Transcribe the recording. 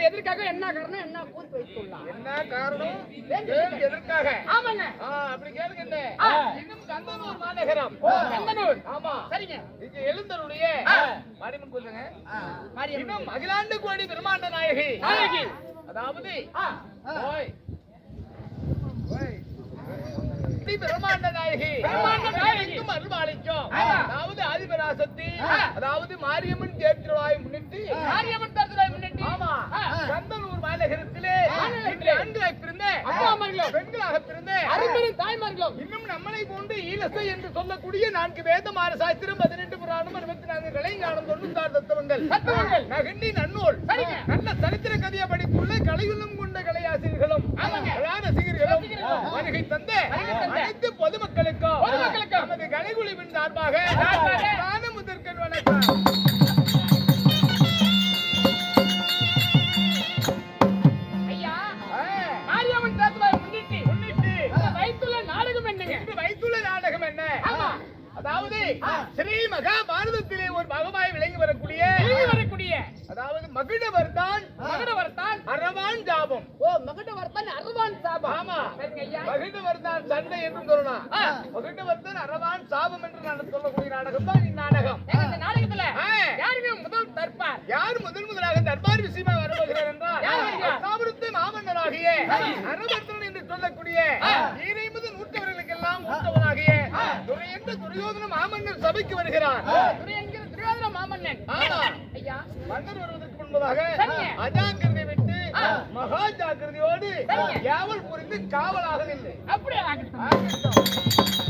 எதற்காக என்ன காரணம் என்ன கூத்து வைத்துள்ளார்? என்ன காரணம்? ஏன் எதற்காக? ஆமாங்க. ஆ, அப்படி கேளுங்க ஆ. இன்னும் கந்தனூர் மாநகரம். கந்தனூர். ஆமா. சரிங்க. இங்க எழுந்தருடைய. மாரியம்மன் மாரியம்மன் இன்னும் அகிலாண்டு கோடி பிரம்மாண்ட நாயகி. நாயகி. அதாவது ஓய். பிரம்மாண்ட நாயகி. பிரம்மாண்ட அதாவது மாரியம்மன் தேர்திருவாயை முன்னிட்டு மாரியம்மன் தரத்துலாய் முன்னிட்டு ஆமா. கந்தனூர் மாநகரத்திலே ஆண்களாக பிறந்த. பெண்களாக பிறந்த அரும்பெரும் தாய்மார்களும் இன்னும் நம்மளை போன்று ஈழசை என்று சொல்லக்கூடிய நான்கு வேதமான சாஸ்திரம் பதினெட்டு புராணம் அறுபத்தி நான்கு கலைஞானம் தொண்ணூத்தாறு தத்துவங்கள் தத்துவங்கள். நகண்டி நன்னூல். நல்ல சரித்திர கதையை படித்துள்ள கலையுள்ளம் கொண்ட கலையாசிரியர்களும் ஆமாங்க. ரசிகர்களும். வருகை தந்த. அனைத்து பொதுமக்களுக்கும். நமது கலைக்குழுவின் சார்பாக அதாவது. ஸ்ரீ மகாபாரதத்திலே ஒரு மகமாய் விளங்கி வரக்கூடிய வரக்கூடிய. அதாவது மகிழவர் தான் மகடவர்தான். அரவான் ஜாபம் ஓ மகடவர்தான் அருவான் சாபம். ஆமா. சரிங்க ஐயா. மகிழ்ந்தவர் தான் சண்டை என்றும் சொல்லலாம் ஆ. மகிழ்ந்தவர் தான் அரவான் சாபம் என்று நான் சொல்லக்கூடிய நாடகம் தான் இந்நாடகம். இந்த நாடகத்துல. யாருங்க முதல் தற்பார்? யார் முதன் முதலாக தர்பார் விஷயமா வருகிறார் என்றால் மாமன்னராகிய சரி. துரையென்ற துரியோதன மாமன்னர் சபைக்கு வருகிறார் துரியோதன மாமன்னன். ஐயா மன்னர் வருவதற்கு முன்பதாக சரிங்க. அஜாக்கிரதை விட்டு. மகா ஜாக்கிரதையோடு. யாவல் புரிந்து காவலாக நின்று அப்படியே ஆகட்டும்.